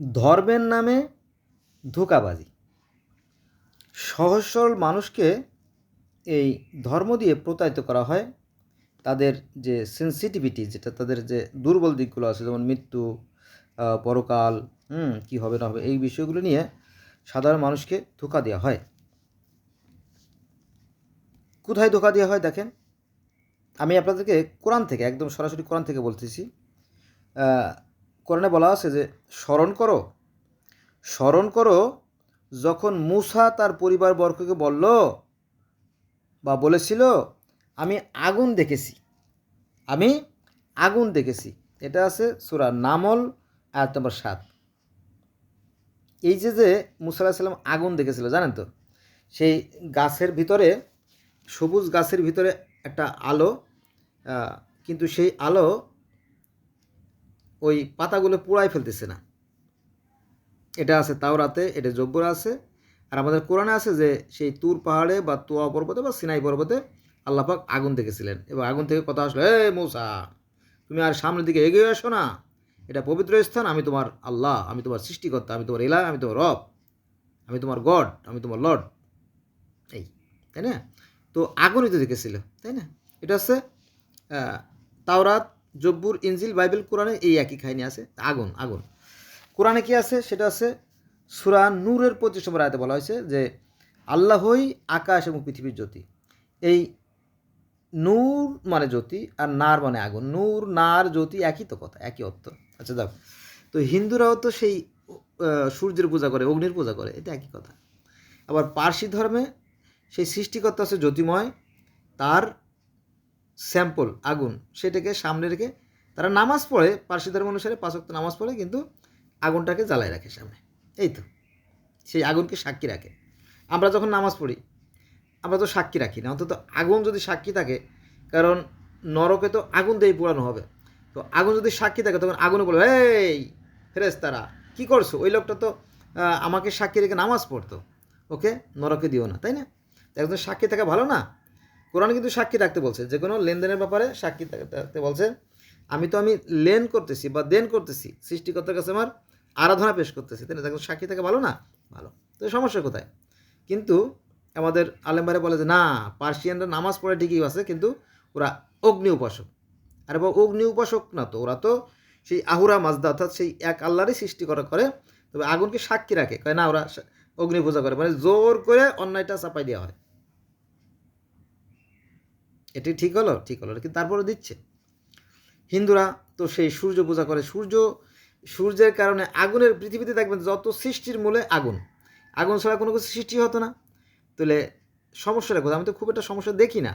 ধর্মের নামে ধোঁকাবাজি। সহজ সরল মানুষকে এই ধর্ম দিয়ে প্রতারিত করা হয়। তাদের যে সেন্সিটিভিটি যেটা তাদের যে দুর্বল দিকগুলো আছে, যেমন মৃত্যু পরকাল, হুম, কী হবে না হবে, এই বিষয়গুলো নিয়ে সাধারণ মানুষকে ধোঁকা দেওয়া হয়। কোথায় ধোঁকা দেওয়া হয় দেখেন? আমি আপনাদেরকে কোরআন থেকে, একদম সরাসরি কোরআন থেকে বলতেছি। কোরআনে বলা আছে যে, স্মরণ করো। স্মরণ করো যখন মুসা তার পরিবার বর্গকে বলল বা বলেছিল, আমি আগুন দেখেছি। আমি আগুন দেখেছি। এটা আছে সুরা নামল, আয়াত নম্বর সাত। এই যে যে মুসা সাল্লাম আগুন দেখেছিল, জানেন তো? সেই গাছের ভিতরে, সবুজ গাছের ভিতরে একটা আলো কিন্তু সেই আলো ওই পাতাগুলো পুড়াই ফেলতেছে না। এটা আছে তাওরাতে, এটা জব্বর আছে। আর আমাদের কোরআনে আছে যে, সেই তুর পাহাড়ে বা তোয়া পর্বতে বা সিনাই পর্বতে আল্লাপাক আগুন দেখেছিলেন। এবং আগুন থেকে কথা আসলো, হে মৌসা, তুমি আর সামনের দিকে এগিয়ে আসো না। এটা পবিত্র স্থান, আমি তোমার আল্লাহ, আমি তোমার সৃষ্টিকর্তা, আমি তোমার এলা আমি তোমার রব, আমি তোমার গড, আমি তোমার লর্ড। এই, তাই না? তো আগুনই তো দেখেছিল, তাই না? এটা হচ্ছে তাওরাত জব্বুর ইনজিল বাইবেল কোরআনে এই একই কাহিনী আছে। আগুন আগুন। কোরআনে কি আছে? সেটা আছে সুরা নূরের পঁচিশ নম্বর আয়তে বলা হয়েছে যে আল্লাহই আকাশ এবং পৃথিবীর জ্যোতি। এই নূর মানে জ্যোতি আর নার মানে আগুন। নূর, নার, জ্যোতি একই তো কথা, একই অর্থ। আচ্ছা দাও তো হিন্দুরাও তো সেই সূর্যের পূজা করে, অগ্নির পূজা করে, এটা একই কথা। আবার পার্সি ধর্মে সেই সৃষ্টিকর্তা আছে জ্যোতিময়, তার স্যাম্পল, আগুন, সেটাকে সামনে রেখে তারা নামাজ পড়ে পার্সি ধর্ম অনুসারে পাঁচক্ত নামাজ পড়ে, কিন্তু আগুনটাকে জ্বালায় রাখে সামনে। এই তো। সেই আগুনকে সাক্ষী রাখে। আমরা যখন নামাজ পড়ি, আমরা তো সাক্ষী রাখি না, অন্তত আগুন যদি সাক্ষী থাকে, কারণ নরকে তো আগুন দিয়ে পোড়ানো হবে। তো আগুন যদি সাক্ষী থাকে, তখন আগুনে বলবে এই ফেরেস তারা কী করছ? ওই লোকটা তো আমাকে সাক্ষী রেখে নামাজ পড়তো। ওকে নরকে দিও না, তাই না? একজন সাক্ষী থাকা ভালো না? কোরআন কিন্তু সাক্ষী রাখতে বলছে, যে কোনো লেনদেনের ব্যাপারে সাক্ষী থাকতে বলছে, আমি তো আমি লেন করতেছি বা দেন করতেছি, সৃষ্টিকর্তার কাছে আমার আরাধনা পেশ করতেছি, তাই না? সাক্ষী থাকা ভালো না? ভালো। তো সমস্যা কোথায়? কিন্তু আমাদের আলেমবারে বলে যে, না, পার্সিয়ানরা নামাজ পড়ে ঠিকই আছে, কিন্তু ওরা অগ্নি উপাসক। আর বা অগ্নি উপাসক না তো, ওরা তো সেই আহুরা মাজদা, অর্থাৎ সেই এক আল্লাহরই সৃষ্টি করা করে, তবে আগুনকে সাক্ষী রাখে। কয় না, ওরা অগ্নি পূজা করে মানে জোর করে অন্যায়টা চাপাই দেওয়া হয়। এটি ঠিক হলো ঠিক হলো কিন্তু তারপরে দিচ্ছে। হিন্দুরা তো সেই সূর্য পূজা করে। সূর্য, সূর্যের কারণে আগুনের পৃথিবীতে দেখবেন যত সৃষ্টির মূলে আগুন। আগুন ছাড়া কোনো কিছু সৃষ্টি হতো না। তাহলে সমস্যাটা কোথায়? আমি তো খুব একটা সমস্যা দেখি না।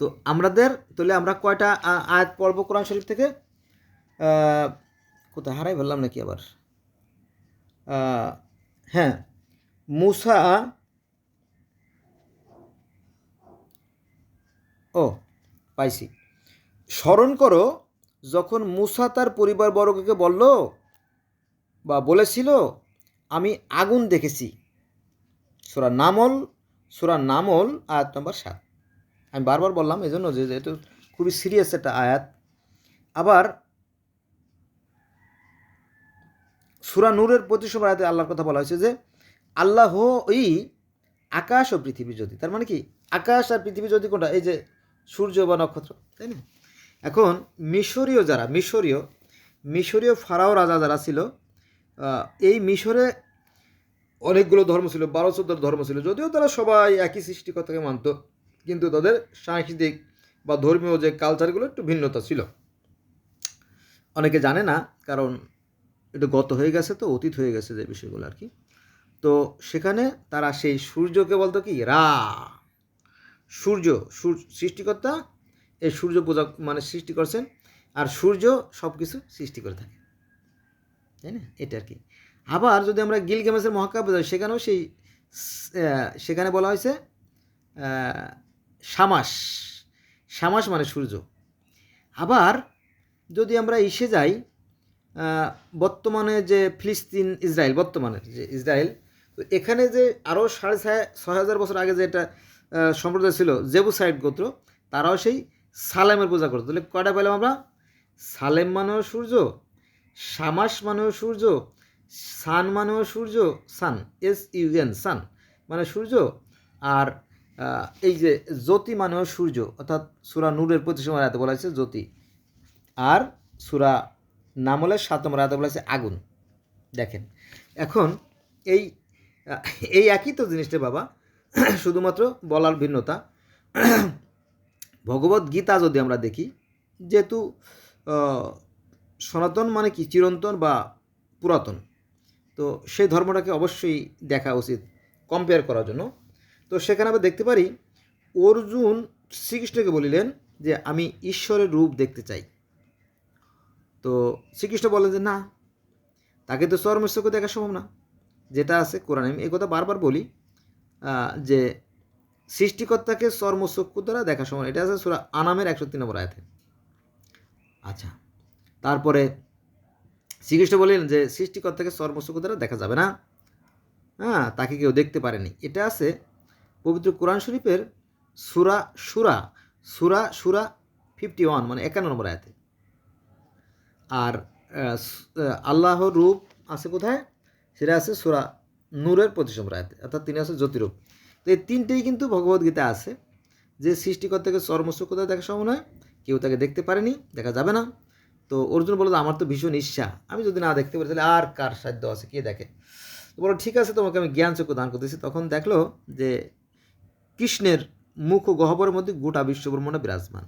তো আমাদের, তাহলে আমরা কয়টা আয়াত পড়ব কোরআন শরীফ থেকে কোথায় হারাই বললাম নাকি আবার? হ্যাঁ মুসা ও, পাইছি। স্মরণ করো, যখন মুসা তার পরিবারবর্গকে বলল বা বলেছিল, আমি আগুন দেখেছি। সুরা নামল সুরা নামল, আয়াত নম্বর সাত। আমি বারবার বললাম এই জন্য যে যেহেতু খুবই সিরিয়াস একটা আয়াত। আবার সুরা নূরের নম্বর আয়াতে আল্লাহর কথা বলা হয়েছে যে, আল্লাহ ওই আকাশ ও পৃথিবী যদি। তার মানে কি? আকাশ আর পৃথিবী যদি কোনটা? এই যে সূর্য বা নক্ষত্র, তাই না? এখন মিশরীয় যারা, মিশরীয় মিশরীয় ফারাও রাজা যারা ছিল এই মিশরে অনেকগুলো ধর্ম ছিল, বারো চোদ্দ ধর্ম ছিল, যদিও তারা সবাই একই সৃষ্টিকর্তাকে মানত, কিন্তু তাদের সাংস্কৃতিক বা ধর্মীয় যে কালচারগুলো একটু ভিন্নতা ছিল। অনেকে জানে না, কারণ এটা গত হয়ে গেছে তো, অতীত হয়ে গেছে যে বিষয়গুলো আর কি। তো সেখানে তারা সেই সূর্যকে বলতো কি? রা। সূর্য সৃষ্টিকর্তা এই সূর্য পূজা মানে সৃষ্টি করছেন আর সূর্য সব কিছু সৃষ্টি করে থাকে। তাই না? এটা আর কি। আবার যদি আমরা গিলগেমেসের মহাকাব্য যাই সেখানেও সেই সেখানে বলা হয়েছে আহ, শামাস শামাস মানে সূর্য। আবার যদি আমরা ইসে যাই বর্তমানে যে ফিলিস্তিন ইসরায়েল বর্তমানে যে ইসরায়েল তো এখানে যে আরও সাড়ে ছয় ছয় হাজার বছর আগে যে আহ, সম্প্রদায় ছিল জেবুসাইড গোত্র, তারাও সেই সালেমের পূজা করতো। তাহলে কয়টা পেলাম আমরা? সালেম মানেও সূর্য সামাস মানেও সূর্য, সান মানেও সূর্য, সান, এস ইউএন সান মানে সূর্য, আর এই যে জ্যোতি মানেও সূর্য, অর্থাৎ সুরা নূরের প্রতি সময় রাতে বলা হয়েছে জ্যোতি। আর সুরা নামলের সাত নম্বর রাতে বলা হয়েছে আগুন। দেখেন, এখন এই এই একই তো জিনিসটা বাবা শুধুমাত্র বলার ভিন্নতা। ভগবত গীতা যদি আমরা দেখি, যেহেতু সনাতন মানে কি? চিরন্তন বা পুরাতন। তো সেই ধর্মটাকে অবশ্যই দেখা উচিত কম্পেয়ার করার জন্য। তো সেখানে আমরা দেখতে পারি, অর্জুন শ্রীকৃষ্ণকে বলিলেন যে, আমি ঈশ্বরের রূপ দেখতে চাই। তো শ্রীকৃষ্ণ বলেন যে, না, তাকে তো চর্মেশ্বরকে দেখা সম্ভব না। যেটা আছে কোরআনে এই কথা বারবার বলি যে সৃষ্টিকর্তাকে চর্মচক্ষু দ্বারা দেখা সম্ভব না। এটা আছে সুরা আনামের একশো তিন নম্বর আয়াতে। আচ্ছা তারপরে শ্রীকৃষ্ণ বললেন যে সৃষ্টিকর্তাকে চর্মচক্ষু দ্বারা দেখা যাবে না। হ্যাঁ তাকে কেউ দেখতে পারেনি। এটা আছে পবিত্র কোরআন শরীফের সুরা সুরা সুরা সুরা ফিফটি ওয়ান মানে একান্ন নম্বর আয়াতে। আর আল্লাহর রূপ আছে কোথায়? সেটা আছে সুরা নূরের নম্বর অর্থাৎ তিনি আছে জ্যোতিরূপ। তো এই তিনটেই কিন্তু ভগবদ্গীতা আছে, যে সৃষ্টিকর্তাকে চর্মচক্ষুতা দেখা সম্ভব নয় কেউ তাকে দেখতে পারেনি, দেখা যাবে না। তো অর্জুন বলল, আমার তো ভীষণ ইচ্ছা আমি যদি না দেখতে পারি, তাহলে আর কার সাধ্য আছে? কে দেখে? তো বলো ঠিক আছে, তোমাকে আমি জ্ঞান চক্ষু দান করতেছি। তখন দেখল যে কৃষ্ণের মুখ ও গহ্বরের মধ্যে গোটা বিশ্বব্রহ্মণে বিরাজমান।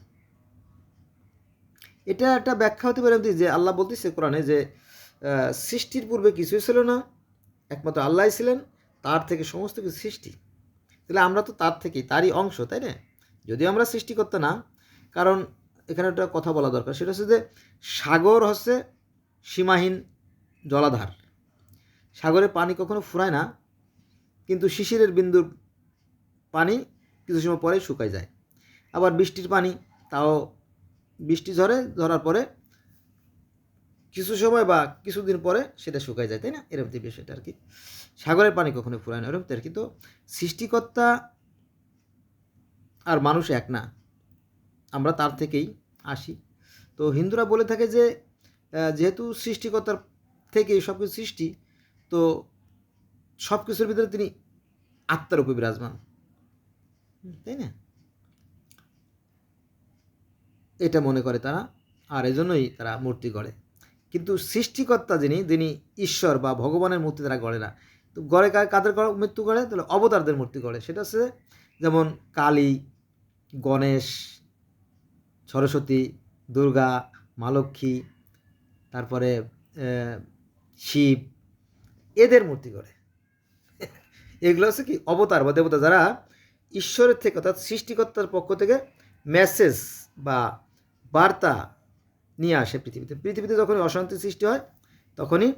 এটা একটা ব্যাখ্যা হতে পারে যে আল্লাহ বলতেছে কোরআনে যে সৃষ্টির পূর্বে কিছুই ছিল না একমাত্র আল্লাহ ছিলেন, তার থেকে সমস্ত কিছু সৃষ্টি। তাহলে আমরা তো তার থেকেই, তারই অংশ, তাই না? যদিও আমরা সৃষ্টিকর্তা না, কারণ এখানে একটা কথা বলা দরকার, সেটা হচ্ছে যে সাগর হচ্ছে সীমাহীন জলাধার। সাগরে পানি কখনো ফুরায় না, কিন্তু শিশিরের বিন্দুর পানি কিছু সময় পরেই শুকায় যায়। আবার বৃষ্টির পানি, তাও বৃষ্টি ঝরে ধরার পরে কিছু সময় বা কিছুদিন পরে সেটা শুকায় যায়, তাই না? এরকম তো বিষয়টা আর কি। সাগরের পানি কখনো ফুরায় না, এরকম কি। তো সৃষ্টিকর্তা আর মানুষ এক না, আমরা তার থেকেই আসি। তো হিন্দুরা বলে থাকে যে যেহেতু সৃষ্টিকর্তার থেকেই সব কিছু সৃষ্টি, তো সব কিছুর ভিতরে তিনি আত্মার উপর বিরাজমান, তাই না? এটা মনে করে তারা, আর এজন্যই তারা মূর্তি গড়ে। কিন্তু সৃষ্টিকর্তা যিনি যিনি ঈশ্বর বা ভগবানের মূর্তি তারা গড়ে না। তো গড়ে কাদের মৃত্যু গড়ে? তাহলে অবতারদের মূর্তি গড়ে। সেটা হচ্ছে যেমন কালী, গণেশ, সরস্বতী, দুর্গা, মা লক্ষ্মী, তারপরে শিব, এদের মূর্তি করে এগুলো হচ্ছে কি অবতার বা দেবতা যারা ঈশ্বরের থেকে অর্থাৎ সৃষ্টিকর্তার পক্ষ থেকে মেসেজ বা বার্তা নিয়ে আসে পৃথিবীতে। পৃথিবীতে যখনই অশান্তি সৃষ্টি হয়, তখনই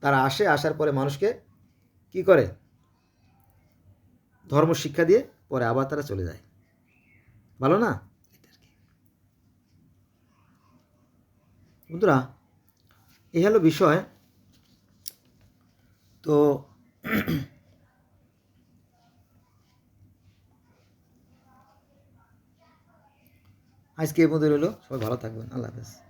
তারা আসে, আসার পরে মানুষকে কি করে? ধর্ম শিক্ষা দিয়ে পরে আবার তারা চলে যায়। ভালো না? বন্ধুরা এই হলো বিষয়। তো আজকে এর মধ্যে রইল। সবাই ভালো থাকবেন। আল্লাহ হাফেজ।